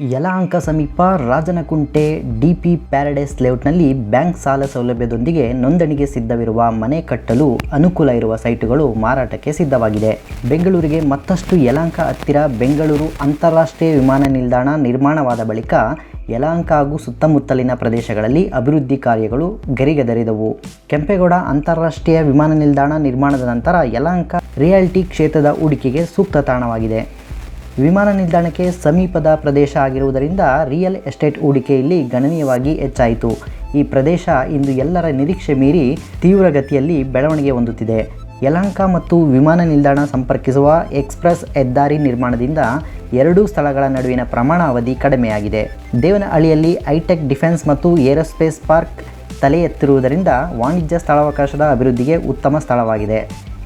ಯಲಹಂಕ ಸಮೀಪ Rajanakunte DP paradise ಲೇಔಟ್ನಲ್ಲಿ bank ಸಾಲ ಸೌಲಭ್ಯದೊಂದಿಗೆ ನೋಂದಣಿಗೆ ಸಿದ್ಧವಿರುವ ಮನೆ ಕಟ್ಟಲು ಅನುಕೂಲ ಇರುವ ಸೈಟುಗಳು ಮಾರಾಟಕ್ಕೆ ಸಿದ್ಧವಾಗಿದೆ. ಬೆಂಗಳೂರಿಗೆ ಮತ್ತಷ್ಟು ಯಲಹಂಕ ಹತ್ತಿರ ಬೆಂಗಳೂರು ಅಂತಾರಾಷ್ಟ್ರೀಯ ವಿಮಾನ ನಿಲ್ದಾಣ ನಿರ್ಮಾಣವಾದ ಬಳಿಕ ಯಲಹಂಕ ಹಾಗೂ ಸುತ್ತಮುತ್ತಲಿನ ಪ್ರದೇಶಗಳಲ್ಲಿ ಅಭಿವೃದ್ಧಿ ಕಾರ್ಯಗಳು ಗರಿಗೆದರಿದವು. ಕೆಂಪೇಗೌಡ ಅಂತಾರಾಷ್ಟ್ರೀಯ ವಿಮಾನ ನಿಲ್ದಾಣ ನಿರ್ಮಾಣದ ನಂತರ ಯಲಹಂಕ ರಿಯಾಲ್ಟಿ ಕ್ಷೇತ್ರದ ಹೂಡಿಕೆಗೆ ಸೂಕ್ತ ತಾಣವಾಗಿದೆ. ವಿಮಾನ ನಿಲ್ದಾಣಕ್ಕೆ ಸಮೀಪದ ಪ್ರದೇಶ ಆಗಿರುವುದರಿಂದ ರಿಯಲ್ ಎಸ್ಟೇಟ್ ಹೂಡಿಕೆಯಲ್ಲಿ ಗಣನೀಯವಾಗಿ ಹೆಚ್ಚಾಯಿತು. ಈ ಪ್ರದೇಶ ಇಂದು ಎಲ್ಲರ ನಿರೀಕ್ಷೆ ಮೀರಿ ತೀವ್ರಗತಿಯಲ್ಲಿ ಬೆಳವಣಿಗೆ ಹೊಂದುತ್ತಿದೆ. ಯಲಹಂಕ ಮತ್ತು ವಿಮಾನ ನಿಲ್ದಾಣ ಸಂಪರ್ಕಿಸುವ ಎಕ್ಸ್ಪ್ರೆಸ್ ಹೆದ್ದಾರಿ ನಿರ್ಮಾಣದಿಂದ ಎರಡೂ ಸ್ಥಳಗಳ ನಡುವಿನ ಪ್ರಮಾಣ ಅವಧಿ ಕಡಿಮೆಯಾಗಿದೆ. ದೇವನಹಳ್ಳಿಯಲ್ಲಿ ಹೈಟೆಕ್ ಡಿಫೆನ್ಸ್ ಮತ್ತು ಏರೋಸ್ಪೇಸ್ ಪಾರ್ಕ್ ತಲೆ ಎತ್ತಿರುವುದರಿಂದ ವಾಣಿಜ್ಯ ಸ್ಥಳಾವಕಾಶದ ಅಭಿವೃದ್ಧಿಗೆ ಉತ್ತಮ ಸ್ಥಳವಾಗಿದೆ.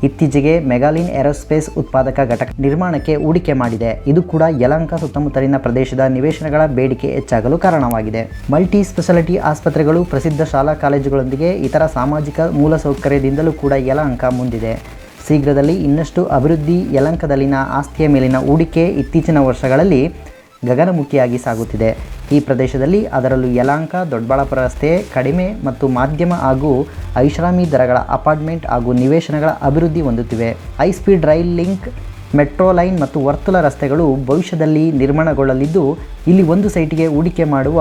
ಇತ್ತೀಚೆಗೆ ಮೆಗಾಲಿನ್ ಏರೋಸ್ಪೇಸ್ ಉತ್ಪಾದಕ ಘಟಕ ನಿರ್ಮಾಣಕ್ಕೆ ಹೂಡಿಕೆ ಮಾಡಿದೆ. ಇದು ಕೂಡ ಯಲಹಂಕ ಸುತ್ತಮುತ್ತಲಿನ ಪ್ರದೇಶದ ನಿವೇಶನಗಳ ಬೇಡಿಕೆ ಹೆಚ್ಚಾಗಲು ಕಾರಣವಾಗಿದೆ. ಮಲ್ಟಿ ಸ್ಪೆಷಾಲಿಟಿ ಆಸ್ಪತ್ರೆಗಳು, ಪ್ರಸಿದ್ಧ ಶಾಲಾ ಕಾಲೇಜುಗಳೊಂದಿಗೆ ಇತರ ಸಾಮಾಜಿಕ ಮೂಲಸೌಕರ್ಯದಿಂದಲೂ ಕೂಡ ಯಲಹಂಕ ಮುಂದಿದೆ. ಶೀಘ್ರದಲ್ಲಿ ಇನ್ನಷ್ಟು ಅಭಿವೃದ್ಧಿ ಯಲಹಂಕದಲ್ಲಿನ ಆಸ್ತಿಯ ಮೇಲಿನ ಹೂಡಿಕೆ ಇತ್ತೀಚಿನ ವರ್ಷಗಳಲ್ಲಿ ಗಗನಮುಖಿಯಾಗಿ ಸಾಗುತ್ತಿದೆ. ಈ ಪ್ರದೇಶದಲ್ಲಿ ಅದರಲ್ಲೂ ಯಲಾಂಕ ದೊಡ್ಡಬಳ್ಳಾಪುರ ರಸ್ತೆ, ಕಡಿಮೆ ಮತ್ತು ಮಾಧ್ಯಮ ಹಾಗೂ ಐಷಾರಾಮಿ ದರಗಳ ಅಪಾರ್ಟ್ಮೆಂಟ್ ಹಾಗೂ ನಿವೇಶನಗಳ ಅಭಿವೃದ್ಧಿ ಹೊಂದುತ್ತಿವೆ. High speed rail link, metro line ಮತ್ತು ವರ್ತುಲ ರಸ್ತೆಗಳು ಭವಿಷ್ಯದಲ್ಲಿ ನಿರ್ಮಾಣಗೊಳ್ಳಲಿದ್ದು, ಇಲ್ಲಿ ಒಂದು ಸೈಟಿಗೆ ಹೂಡಿಕೆ ಮಾಡುವ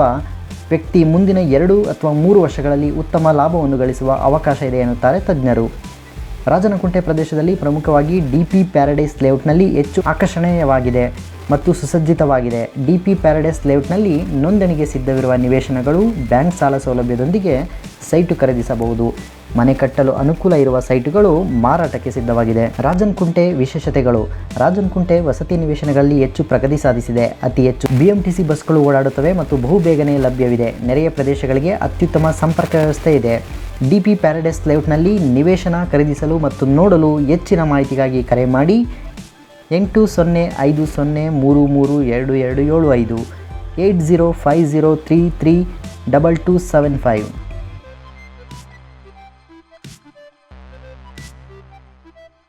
ವ್ಯಕ್ತಿ ಮುಂದಿನ ಎರಡು ಅಥವಾ ಮೂರು ವರ್ಷಗಳಲ್ಲಿ ಉತ್ತಮ ಲಾಭವನ್ನು ಗಳಿಸುವ ಅವಕಾಶ ಇದೆ ಎನ್ನುತ್ತಾರೆ ತಜ್ಞರು. ರಾಜನಕುಂಟೆ ಪ್ರದೇಶದಲ್ಲಿ ಪ್ರಮುಖವಾಗಿ ಡಿ ಪಿ ಪ್ಯಾರಡೈಸ್ ಲೇಔಟ್ನಲ್ಲಿ ಹೆಚ್ಚು ಆಕರ್ಷಣೀಯವಾಗಿದೆ ಮತ್ತು ಸುಸಜ್ಜಿತವಾಗಿದೆ. ಡಿ ಪಿ ಪ್ಯಾರಡೈಸ್ ಲೇಔಟ್ನಲ್ಲಿ ನೋಂದಣಿಗೆ ಸಿದ್ಧವಿರುವ ನಿವೇಶನಗಳು ಬ್ಯಾಂಕ್ ಸಾಲ ಸೌಲಭ್ಯದೊಂದಿಗೆ ಸೈಟು ಖರೀದಿಸಬಹುದು. ಮನೆ ಕಟ್ಟಲು ಅನುಕೂಲ ಇರುವ ಸೈಟುಗಳು ಮಾರಾಟಕ್ಕೆ ಸಿದ್ಧವಾಗಿದೆ. ರಾಜನ್ಕುಂಟೆ ವಿಶೇಷತೆಗಳು. ರಾಜನ್ಕುಂಟೆ ವಸತಿ ನಿವೇಶನಗಳಲ್ಲಿ ಹೆಚ್ಚು ಪ್ರಗತಿ ಸಾಧಿಸಿದೆ. ಅತಿ ಹೆಚ್ಚು ಬಿಎಂಟಿಸಿ ಬಸ್ಗಳು ಓಡಾಡುತ್ತವೆ ಮತ್ತು ಬಹುಬೇಗನೆ ಲಭ್ಯವಿದೆ. ನೆರೆಯ ಪ್ರದೇಶಗಳಿಗೆ ಅತ್ಯುತ್ತಮ ಸಂಪರ್ಕ ವ್ಯವಸ್ಥೆ ಇದೆ. ಡಿ ಪಿ ಪ್ಯಾರಡೈಸ್ ಲೇಔಟ್ನಲ್ಲಿ ನಿವೇಶನ ಖರೀದಿಸಲು ಮತ್ತು ನೋಡಲು ಹೆಚ್ಚಿನ ಮಾಹಿತಿಗಾಗಿ ಕರೆ ಮಾಡಿ ಎಂಟು ಸೊನ್ನೆ ಐದು ಸೊನ್ನೆ ಮೂರು ಮೂರು ಎರಡು ಎರಡು ಏಳು ಐದು eight zero five zero three three double two seven five.